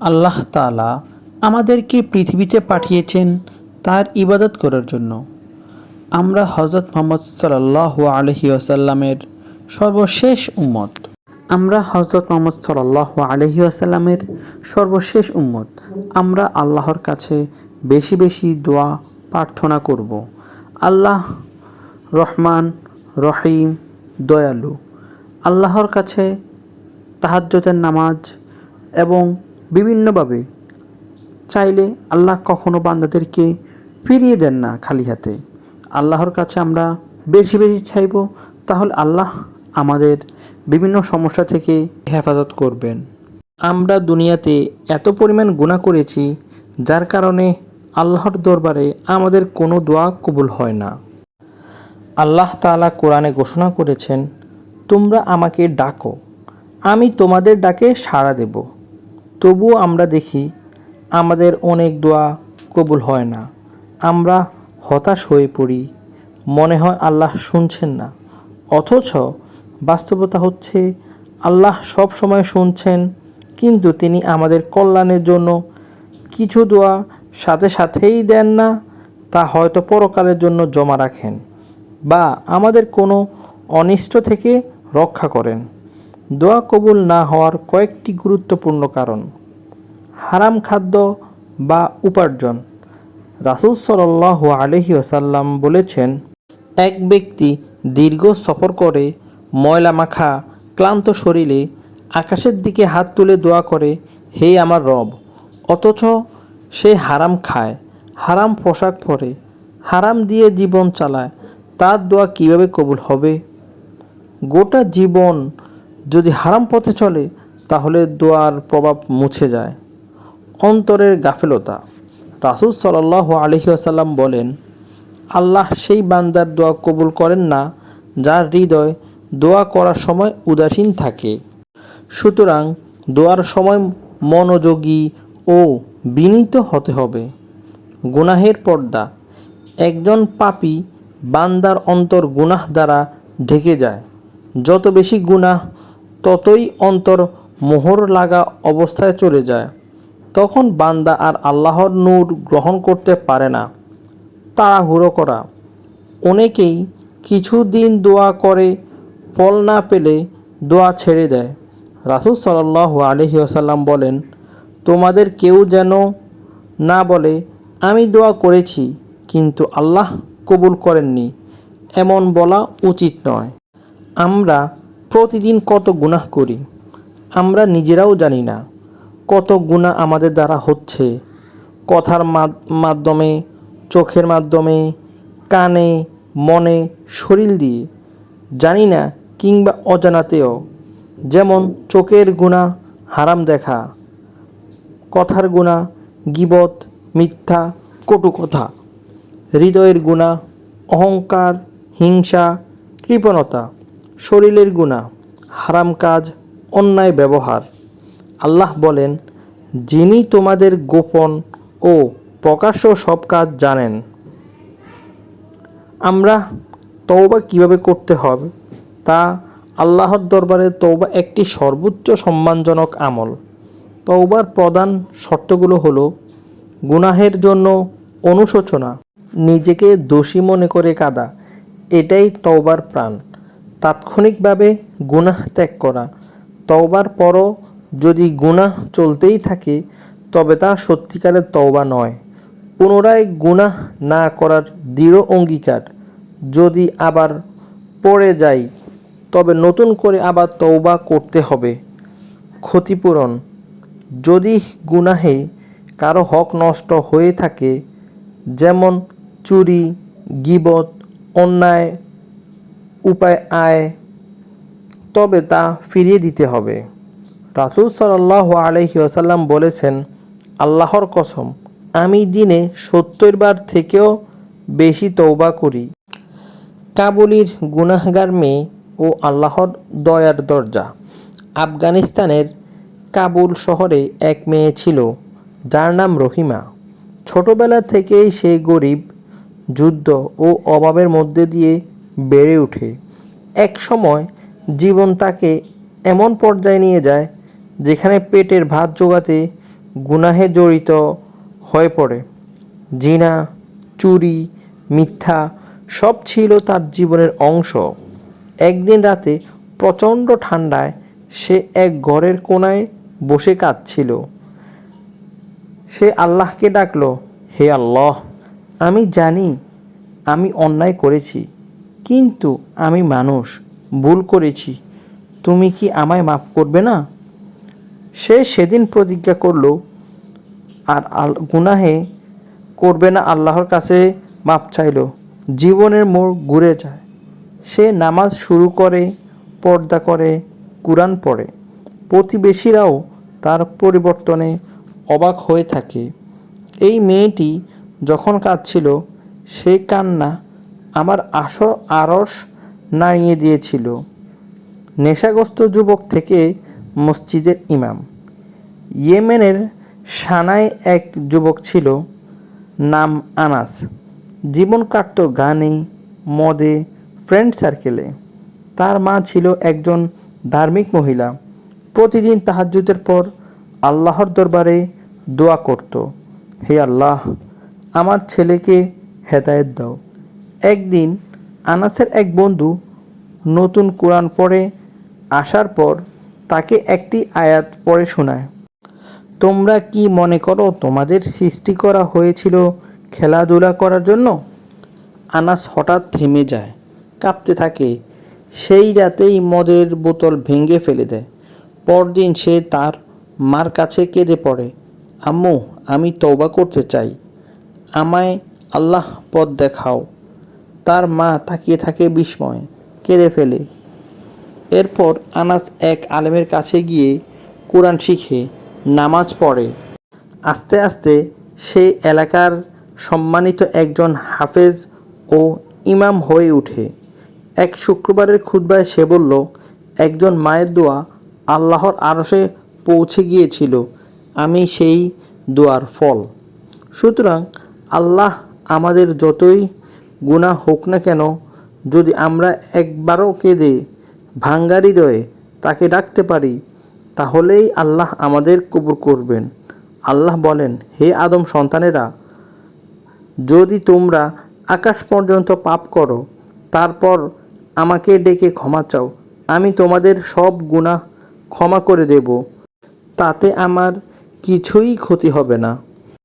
আল্লাহ তাআলা আমাদেরকে পৃথিবীতে পাঠিয়েছেন তার ইবাদত করার জন্য। আমরা হজরত মোহাম্মদ সাল্লাহ আলহি আসাল্লামের সর্বশেষ উম্মত। আমরা হজরত মোহাম্মদ সাল্লাহ আলহি আসাল্লামের সর্বশেষ উম্মত। আমরা আল্লাহর কাছে বেশি বেশি দোয়া, প্রার্থনা করব। আল্লাহ রহমান, রহিম, দয়ালু। আল্লাহর কাছে তাহাজ্জতের নামাজ এবং বিভিন্নভাবে। চাইলে আল্লাহ কখনো বান্দাদেরকে ফিরিয়ে দেন না খালি হাতে। আল্লাহর কাছে আমরা বেশি বেশি চাইব, তাহলে আল্লাহ আমাদের বিভিন্ন সমস্যা থেকে হেফাজত করবেন। আমরা দুনিয়াতে এত পরিমাণ গুণা করেছি, যার কারণে আল্লাহর দরবারে আমাদের কোনো দোয়া কবুল হয় না। আল্লাহ তাআলা কোরআনে ঘোষণা করেছেন, তোমরা আমাকে ডাকো, আমি তোমাদের ডাকে সাড়া দেব। তবুও আমরা দেখি, আমাদের অনেক দোয়া কবুল হয় না। আমরা হতাশ হয়ে পড়ি, মনে হয় আল্লাহ শুনছেন না। অথচ বাস্তবতা হচ্ছে, আল্লাহ সব সময় শুনছেন, কিন্তু তিনি আমাদের কল্যাণের জন্য কিছু দোয়া সাথে সাথেই দেন না, তা হয়তো পরকালের জন্য জমা রাখেন বা আমাদের কোনো অনিষ্ট থেকে রক্ষা করেন। দোয়া কবুল না হওয়ার কয়েকটি গুরুত্বপূর্ণ কারণ। হারাম খাদ্য বা উপার্জন। রাসুল সাল্লাহ আলহি আসাল্লাম বলেছেন, এক ব্যক্তি দীর্ঘ সফর করে ময়লা মাখা, ক্লান্ত শরীরে আকাশের দিকে হাত তুলে দোয়া করে, হে আমার রব, অথচ সে হারাম খায়, হারাম পোশাক পরে, হারাম দিয়ে জীবন চালায়, তার দোয়া কীভাবে কবুল হবে? গোটা জীবন যদি হারাম পথে চলে, তাহলে দোয়ার প্রভাব মুছে যায়। অন্তরের গাফেলতা। রাসুল সাল্লাহ আলহি আসাল্লাম বলেন, আল্লাহ সেই বান্দার দোয়া কবুল করেন না, যার হৃদয় দোয়া করার সময় উদাসীন থাকে। সুতরাং দোয়ার সময় মনোযোগী ও বিনীত হতে হবে। গুনাহের পর্দা। একজন পাপী বান্দার অন্তর গুনাহ দ্বারা ঢেকে যায়। যত বেশি গুনাহ ততই অন্তর মোহর লাগা অবস্থায় চলে যায়। তখন বান্দা আর আল্লাহর নূর গ্রহণ করতে পারে না। তাড়াহুড়ো করা। অনেকেই কিছুদিন দোয়া করে, ফল না পেলে দোয়া ছেড়ে দেয়। রাসুল সাল্লাহ আলহি আসাল্লাম বলেন, তোমাদের কেউ যেন না বলে, আমি দোয়া করেছি, কিন্তু আল্লাহ কবুল করেননি। এমন বলা উচিত নয়। আমরা প্রতিদিন কত গুনাহ করি? আমরা নিজেরাও জানি না কত গুণা আমাদের দ্বারা হচ্ছে। কথার মাধ্যমে, চোখের মাধ্যমে, কানে, মনে, শরীর দিয়ে। জানি না কিংবা অজানাতেও। যেমন চোখের গুণা হারাম দেখা, কথার গুণা গিবত, মিথ্যা, কটু কথা। হৃদয়ের গুণা অহংকার, হিংসা, কৃপণতা। শরীরের গুণা হারাম কাজ, অন্যায় ব্যবহার। আল্লাহ বলেন, যিনি তোমাদের গোপন ও প্রকাশ্য সব কাজ জানেন। আমরা তওবা কীভাবে করতে হবে? তা আল্লাহর দরবারে তওবা একটি সর্বোচ্চ সম্মানজনক আমল। তওবার প্রধান শর্তগুলো হলো, গুনাহের জন্য অনুশোচনা, নিজেকে দোষী মনে করে কাদা, এটাই তওবার প্রাণ। তাৎক্ষণিকভাবে গুনাহ ত্যাগ করা। তওবার পরও যদি গুনাহ চলতেই থাকে, তবে তা সত্যিকারের তওবা নয়। পুনরায় গুনাহ না করার দৃঢ় অঙ্গীকার। যদি আবার পড়ে যাই, তবে নতুন করে আবার তওবা করতে হবে। ক্ষতিপূরণ। যদি গুনাহে কারও হক নষ্ট হয়ে থাকে, যেমন চুরি, গিবত, অন্যায় উপায় আয়, তবে তা ফিরিয়ে দিতে হবে। রাসুল সাল্লাহ আলহি আসাল্লাম বলেছেন, আল্লাহর কসম, আমি দিনে সত্তর বার থেকেও বেশি তৌবা করি। কাবুলির গুনাহগার মেয়ে ও আল্লাহর দয়ার দরজা। আফগানিস্তানের কাবুল শহরে এক মেয়ে ছিল, যার নাম রহিমা। ছোটবেলা থেকেই সে গরিব, যুদ্ধ ও অভাবের মধ্যে দিয়ে বেড়ে ওঠে। এক সময় জীবন তাকে এমন পর্যায়ে নিয়ে যায় যেখানে পেটের ভাত জোগাতে গুনাহে জড়িত হয়ে পড়ে। জিনা, চুরি, মিথ্যা সব ছিল তার জীবনের অংশ। একদিন রাতে প্রচণ্ড ঠান্ডায় সে এক ঘরের কোনায় বসে কাঁদছিল। সে আল্লাহকে ডাকলো, হে আল্লাহ, আমি জানি, আমি অন্যায় করেছি। কিন্তু আমি মানুষ, ভুল করেছি। তুমি কি আমায় মাফ করবে না? সে সেদিন প্রতিজ্ঞা করল, আর আল গুনাহে করবে না, আল্লাহর কাছে মাপ চাইলো। জীবনের মোড় ঘুরে যায়। সে নামাজ শুরু করে, পর্দা করে, কোরআন পড়ে। প্রতিবেশীরাও তার পরিবর্তনে অবাক হয়ে থাকে। এই মেয়েটি যখন কাঁদছিল, সেই কান্না আমার আস আরস নাড়িয়ে দিয়েছিল। নেশাগ্রস্ত যুবক থেকে মসজিদের ইমাম। ইয়েমেনের সানায় এক যুবক ছিল, নাম আনাস। জীবন কাটত গানে, মদে, ফ্রেন্ড সার্কেলে। তার মা ছিল একজন ধার্মিক মহিলা। প্রতিদিন তাহাজ্জুদের পর আল্লাহর দরবারে দোয়া করত, হে আল্লাহ, আমার ছেলেকে হেদায়েত দাও। একদিন আনাসের এক বন্ধু নতুন কোরআন পড়ে আসার পর তাকে একটি আয়াত পড়ে শোনায়। তোমরা কি মনে করো তোমাদের সৃষ্টি করা হয়েছিল খেলাধুলা করার জন্য? আনাস হঠাৎ থেমে যায়, কাঁপতে থাকে। সেই রাতেই মদের বোতল ভেঙে ফেলে দেয়। পরদিন সে তার মার কাছে কেঁদে পড়ে, আম্মু, আমি তওবা করতে চাই। আমায় আল্লাহ পথ দেখাও। তার মা তাকিয়ে থাকে বিস্ময়ে, কেঁদে ফেলে। এরপর আনাস এক আলেমের কাছে গিয়ে কোরআন শিখে, নামাজ পড়ে। আস্তে আস্তে সেই এলাকার সম্মানিত একজন হাফেজ ও ইমাম হয়ে ওঠে এক শুক্রবারের খুতবায় সে বলল, একজন মায়ের দোয়া আল্লাহর আরশে পৌঁছে গিয়েছিল, আমি সেই দোয়ার ফল। সুতরাং আল্লাহ আমাদের যতই গুনাহ হোক না কেন, যদি আমরা একবারও কেঁদে ভাঙ্গা হৃদয়ে তাকে ডাকতে পারি, তাহলেই আল্লাহ আমাদের কবুল করবেন। আল্লাহ বলেন, হে আদম সন্তানেরা, যদি তোমরা আকাশ পর্যন্ত পাপ করো, তারপর আমাকে ডেকে ক্ষমা চাও, আমি তোমাদের সব গুনাহ ক্ষমা করে দেব, তাতে আমার কিছুই ক্ষতি হবে না।